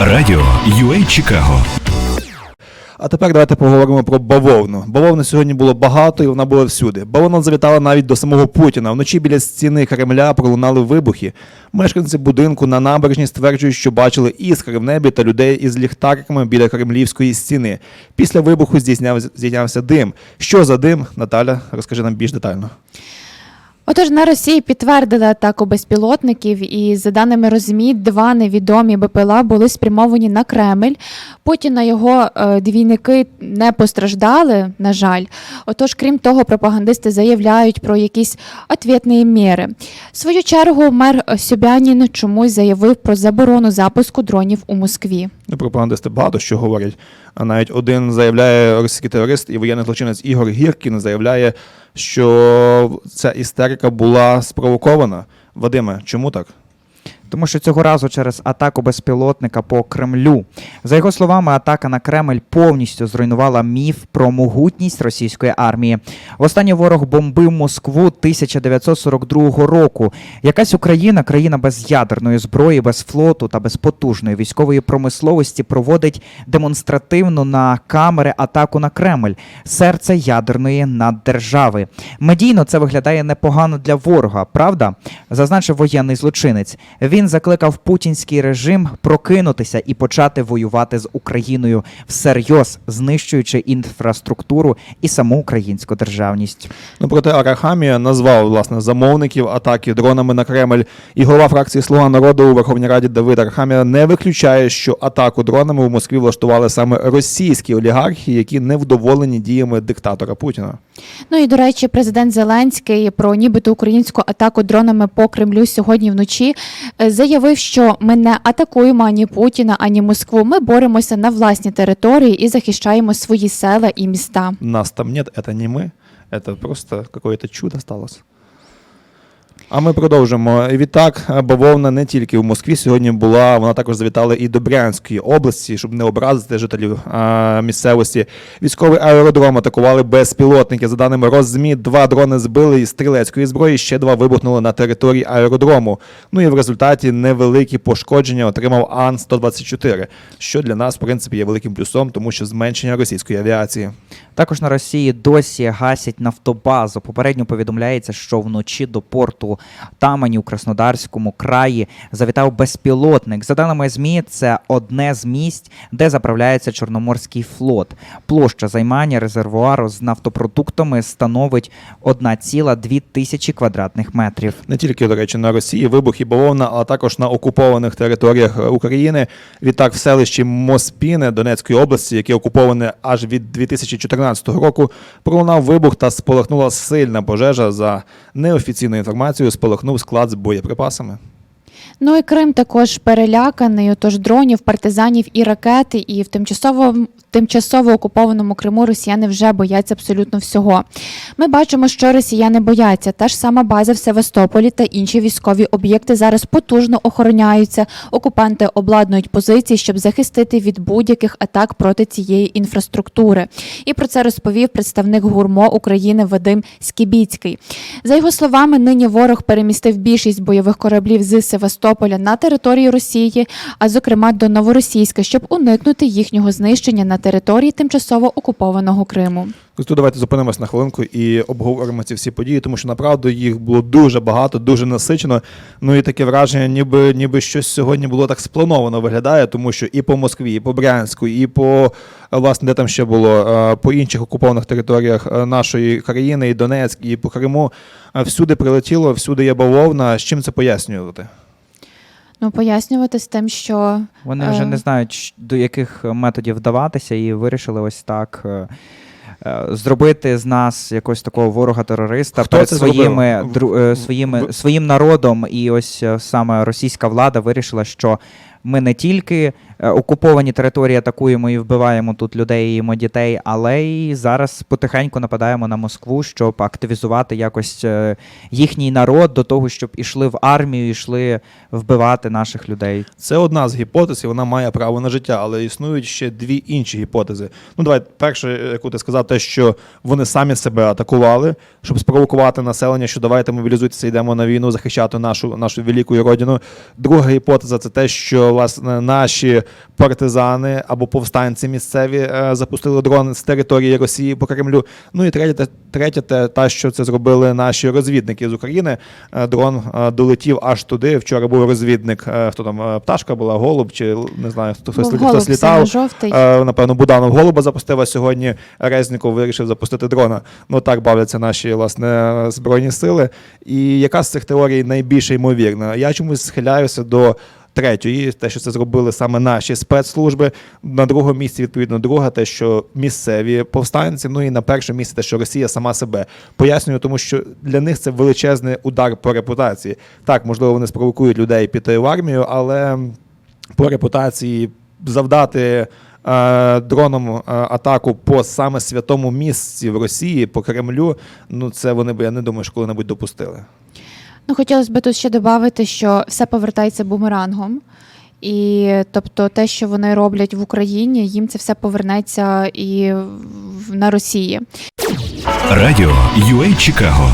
Радіо UA Чикаго. А тепер давайте поговоримо про бавовну. Бавовни сьогодні було багато і вона була всюди. Бавовна завітала навіть до самого Путіна. Вночі біля стіни Кремля пролунали вибухи. Мешканці будинку на набережні стверджують, що бачили іскри в небі та людей із ліхтариками біля кремлівської стіни. Після вибуху здійсняв, здійснявся дим. Що за дим? Наталя, розкажи нам більш детально. Отож, на Росії підтвердили атаку безпілотників, і за даними РОЗМІ, два невідомі БПЛА були спрямовані на Кремль. Потім на його е, двійники не постраждали, на жаль. Отож, крім того, пропагандисти заявляють про якісь ответні міри. В свою чергу мер Собянін чомусь заявив про заборону запуску дронів у Москві. Пропагандисти багато що говорять. А навіть один заявляє російський терорист і воєнний злочинець Ігор Гіркін заявляє, що ця істерика була спровокована. Вадиме, чому так? Тому що цього разу через атаку безпілотника по Кремлю. За його словами, атака на Кремль повністю зруйнувала міф про могутність російської армії. Востаннє ворог бомбив Москву 1942 року. Якась Україна, країна без ядерної зброї, без флоту та без потужної військової промисловості, проводить демонстративну на камери атаку на Кремль, серце ядерної наддержави. Медійно це виглядає непогано для ворога, правда? Зазначив воєнний злочинець. Закликав путінський режим прокинутися і почати воювати з Україною всерйоз, знищуючи інфраструктуру і саму українську державність. Ну проте Арахамія назвав власне замовників атаки дронами на Кремль. І голова фракції Слуга народу у Верховній Раді Давид Арахамія не виключає, що атаку дронами в Москві влаштували саме російські олігархи, які не вдоволені діями диктатора Путіна. Ну і до речі, президент Зеленський про нібито українську атаку дронами по Кремлю сьогодні вночі е, заявив, що ми не атакуємо ані Путіна, ані Москву. Ми боремося на власній території і захищаємо свої села і міста. Нас там нет, это не ми, це просто какое-то чудо сталося. А ми продовжимо. Відтак, бавовна не тільки в Москві сьогодні була, вона також завітала і до Брянської області, щоб не образити жителів а, місцевості. Військовий аеродром атакували безпілотники. За даними Роззмі, два дрони збили із стрілецької зброї, ще два вибухнули на території аеродрому. Ну і в результаті невеликі пошкодження отримав Ан-124, що для нас, в принципі, є великим плюсом, тому що зменшення російської авіації. Також на Росії досі гасять нафтобазу. Попередньо повідомляється, що вночі до порту Тамані у Краснодарському краї завітав безпілотник. За даними ЗМІ, це одне з місць, де заправляється Чорноморський флот. Площа займання резервуару з нафтопродуктами становить 1,2 тисячі квадратних метрів. не тільки, до речі, на Росії, вибухи бавовна, а також на окупованих територіях е, України. Відтак, в селищі Моспіне Донецької області, яке окуповане аж від 2014 року, пролунав вибух та спалахнула сильна пожежа. За неофіційною інформацією, спалахнув склад з боєприпасами. Ну і Крим також переляканий. Отож дронів, партизанів і ракети, і в тимчасово тимчасово окупованому Криму росіяни вже бояться абсолютно всього. Ми бачимо, що росіяни бояться. Та ж сама база в Севастополі та інші військові об'єкти зараз потужно охороняються. Окупанти обладнують позиції, щоб захистити від будь-яких атак проти цієї інфраструктури. І про це розповів представник гурмо України Вадим Скібіцький. За його словами, нині ворог перемістив більшість бойових кораблів з Севастополя на територію Росії, а зокрема до Новоросійська, щоб уникнути їхнього знищення на території тимчасово окупованого Криму. Тут давайте зупинимось на хвилинку і обговоримо ці всі події, тому що направду їх було дуже багато, дуже насичено. Ну і таке враження, ніби ніби щось сьогодні було так сплановано виглядає, тому що і по Москві, і по Брянську, і по власне, де там ще було, е, по інших окупованих територіях е, нашої країни, і Донецьк, і по Криму. е, Всюди прилетіло, всюди є бавовна. З чим це пояснювати? Ну пояснювати з тим, що Вони вже Е. не знають, до яких методів вдаватися, і вирішили ось так. е, е, Зробити з нас якогось такого ворога-терориста Хто перед своїми, дру, е, В- своїми в- своїм народом, і ось е, саме російська влада вирішила, що ми не тільки е, окуповані території атакуємо і вбиваємо тут людей, і дітей, але й зараз потихеньку нападаємо на Москву, щоб активізувати якось е, їхній народ до того, щоб ішли в армію, ішли вбивати наших людей. Це одна з гіпотез, і вона має право на життя, але існують ще дві інші гіпотези. Ну, давай, перше, яку ти сказав, те, що вони самі себе атакували, щоб спровокувати населення, що давайте мобілізуйтеся, йдемо на війну захищати нашу, нашу велику родину. Друга гіпотеза це те, що власне наші партизани або повстанці місцеві е, запустили дрон з території Росії по Кремлю. Ну і третє, третє те, та, що це зробили наші розвідники з України. Е, Дрон е, долетів аж туди. Вчора був розвідник, хто там пташка була, голуб, чи не знаю, хто хтось, хтось літав. Напевно, Буданов голуба запустив, а сьогодні Резніков вирішив запустити дрона. Ну так бавляться наші власне збройні сили. І яка з цих теорій найбільш ймовірна? Я чомусь схиляюся до. Третьої, те, що це зробили саме наші спецслужби. На другому місці, відповідно, друга, те, що місцеві повстанці. Ну і на першому місці те, що Росія сама себе пояснюю, тому що для них це величезний удар по репутації. Так, можливо, вони спровокують людей піти в армію, але по репутації завдати е, дроном е, атаку по саме святому місці в Росії, по Кремлю, ну це вони б я не думаю, що коли-небудь допустили. Ну, хотілося б тут ще додати, що все повертається бумерангом. І тобто те, що вони роблять в Україні, їм це все повернеться і на Росії. Радіо UA Чикаго